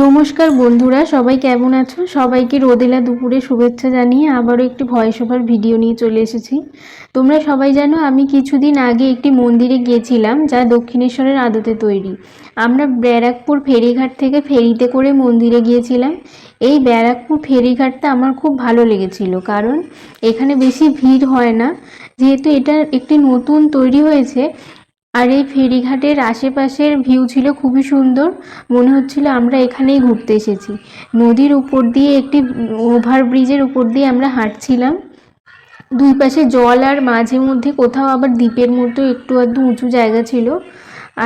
নমস্কার বন্ধুরা, সবাই কেমন আছো? সবাইকে রোদেলা দুপুরে শুভেচ্ছা জানিয়ে আবারও একটি ভয়েস ওভার ভিডিও নিয়ে চলে এসেছি। তোমরা সবাই জানো, আমি কিছুদিন আগে একটি মন্দিরে গিয়েছিলাম যা দক্ষিণেশ্বরের আদতে তৈরি। আমরা ব্যারাকপুর ফেরিঘাট থেকে ফেরিতে করে মন্দিরে গিয়েছিলাম। এই ব্যারাকপুর ফেরিঘাটটা আমার খুব ভালো লেগেছিল, কারণ এখানে বেশি ভিড় হয় না। যেহেতু এটা একটি নতুন তৈরি হয়েছে আর এই ফেরিঘাটের আশেপাশের ভিউ ছিল খুবই সুন্দর। মনে হচ্ছিল আমরা এখানেই ঘুরতে এসেছি। নদীর উপর দিয়ে একটি ওভারব্রিজের উপর দিয়ে আমরা হাঁটছিলাম। দুই পাশে জল আর মাঝে মধ্যে কোথাও আবার দ্বীপের মতো একটু আধটু উঁচু জায়গা ছিল।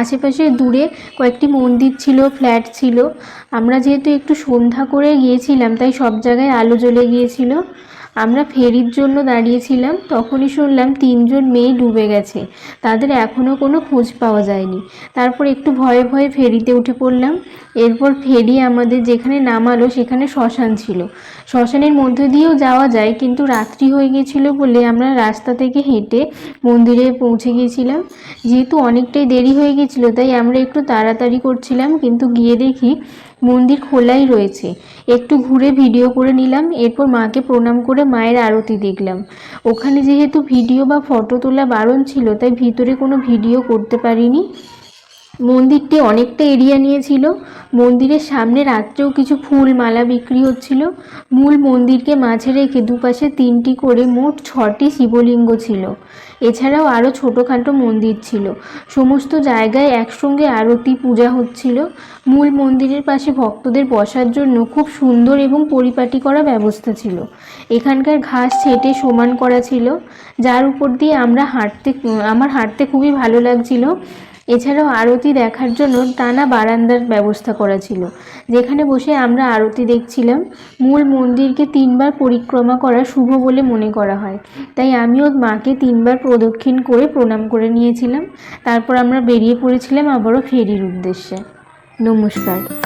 আশেপাশে দূরে কয়েকটি মন্দির ছিল, ফ্ল্যাট ছিল। আমরা যেহেতু একটু সন্ধ্যা করে গিয়েছিলাম, তাই সব জায়গায় আলো জ্বলে গিয়েছিল। আমরা ফেরির জন্য দাঁড়িয়েছিলাম, তখনই শুনলাম তিনজন মেয়ে ডুবে গেছে। তাদের এখনও কোনো খোঁজ পাওয়া যায়নি। তারপর একটু ভয়ে ভয়ে ফেরিতে উঠে পড়লাম। এরপর ফেরি আমাদের যেখানে নামালো, সেখানে শ্মশান ছিল। শ্মশানের মধ্যে দিয়েও যাওয়া যায়, কিন্তু রাত্রি হয়ে গিয়েছিল বলে আমরা রাস্তা থেকে হেঁটে মন্দিরে পৌঁছে গিয়েছিলাম। যেহেতু অনেকটাই দেরি হয়ে গেছিল, তাই আমরা একটু তাড়াতাড়ি করছিলাম, কিন্তু গিয়ে দেখি মন্দির খোলাই রয়েছে। একটু ঘুরে ভিডিও করে নিলাম, এরপর মাকে প্রণাম করে মায়ের আরতি দেখলাম। ওখানে যেহেতু ভিডিও বা ফটো তোলা বারণ ছিল, তাই ভিতরে কোনো ভিডিও করতে পারিনি। মন্দিরটি অনেকটা এরিয়া নিয়েছিল। মন্দিরের সামনে রাত্রেও কিছু ফুল মালা বিক্রি হচ্ছিল। মূল মন্দিরকে মাঝে রেখে দুপাশে তিনটি করে মোট ছটি শিবলিঙ্গ ছিল। এছাড়াও আরও ছোটোখাটো মন্দির ছিল। সমস্ত জায়গায় একসঙ্গে আরতি, পূজা হচ্ছিল। মূল মন্দিরের পাশে ভক্তদের বসার জন্য খুব সুন্দর এবং পরিপাটি করা ব্যবস্থা ছিল। এখানকার ঘাস ছেটে সমান করা ছিল। যার উপর দিয়ে আমরা হাঁটতে, আমার হাঁটতে খুবই ভালো লাগছিল। এছাড়াও আরতি দেখার জন্য টানা বারান্দার ব্যবস্থা করা ছিল। যেখানে বসে আমরা আরতি দেখছিলাম। মূল মন্দিরকে তিনবার পরিক্রমা করা শুভ বলে মনে করা হয়। তাই আমিও মাকে তিনবার প্রদক্ষিণ করে প্রণাম করে নিয়েছিলাম। তারপর আমরা বেরিয়ে পড়েছিলাম আবারও ফেরির উদ্দেশ্যে। নমস্কার।